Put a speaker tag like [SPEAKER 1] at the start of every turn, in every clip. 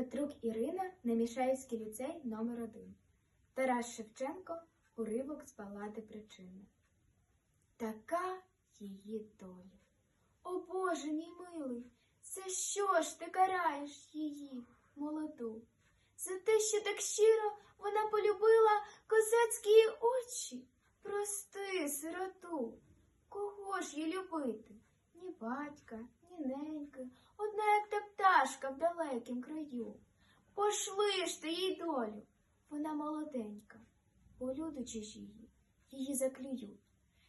[SPEAKER 1] Петрук Ірина, Немішаївський ліцей номер 1 Тарас Шевченко, уривок з балади причини. Така її доля. О Боже мій милий, за що ж ти караєш її, молоду? За те, що так щиро вона полюбила козацькі очі. Прости, сироту, кого ж їй любити? Ні батька, ні та пташка в далекім краю. Пошли ж ти їй долю, вона молоденька, полюди чужії, її заклюють.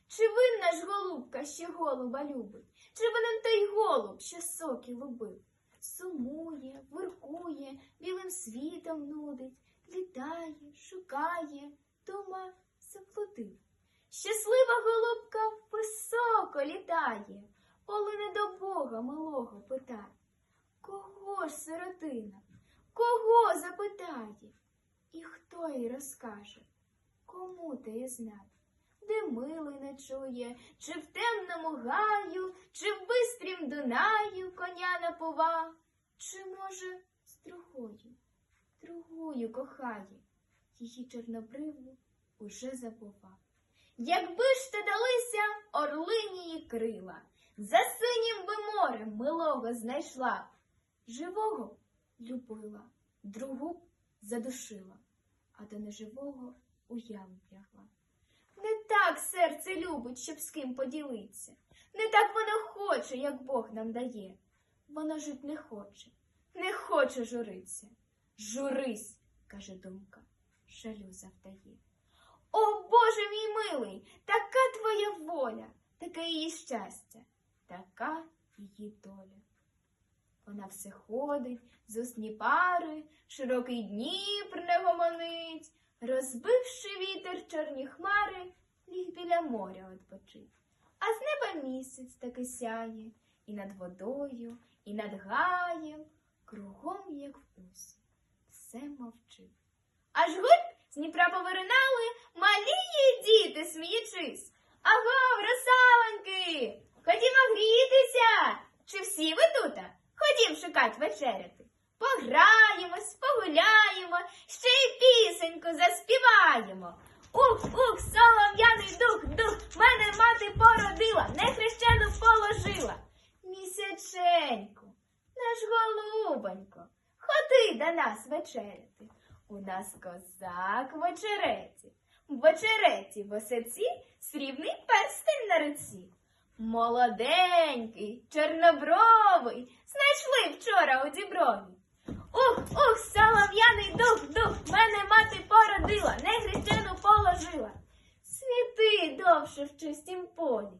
[SPEAKER 1] Чи винна ж голубка, що голуба любить? Чи винен той голуб, що соки любив? Сумує, воркує, білим світом нудить, літає, шукає, дома заплутив. Щаслива голубка високо літає, полине до Бога милого питає. Кого ж сиротина? Кого запитає? І хто їй розкаже? Кому те знати? Де милий не чує, чи в темному гаю, чи в бистрім Дунаю коня напова, чи, може, з другою, другою кохає, її чорнобриву уже забува. Якби ж те далися орлинії крила, за синім би морем милого знайшла, живого любила, другу задушила, а до неживого уяву вдягла. Не так серце любить, щоб з ким поділитися. Не так воно хоче, як Бог нам дає. Воно жить не хоче, не хоче журиться. Журись, каже думка, жалю завдає. О, Боже мій милий, така твоя воля, таке її щастя, така її доля. Вона все ходить, з усні пари, широкий Дніпр не гомонить, розбивши вітер чорні хмари, ліг біля моря відпочить. А з неба місяць таки сяє, і над водою, і над гаєм, кругом, як в усі, все мовчить. Аж гуль з Дніпра повиринали малі діти, сміючись. Ходім вечеряти. Пограємось, погуляємо, ще й пісеньку заспіваємо. Ух, ух, солов'яний дух, дух, мене мати породила, нехрещену положила. Місяченьку, наш голубонько, ходи до нас вечеряти. У нас козак в очереті, в очереті в осеці срібний перстень на руці. Молоденький, чорнобровий, знайшли вчора у діброві. Ух, ух, солов'яний дух, дух, мене мати породила, негречену положила. Світи довше в чистім полі,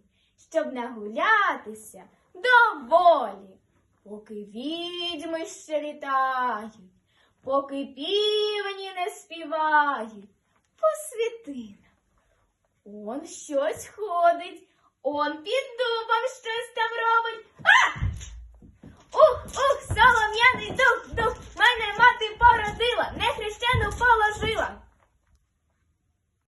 [SPEAKER 1] щоб нагулятися доволі, поки відьми ще літають, поки півні не співають, посвіти нам. Он щось ходить, Он під дубом щось там робить. А! Ух, ух,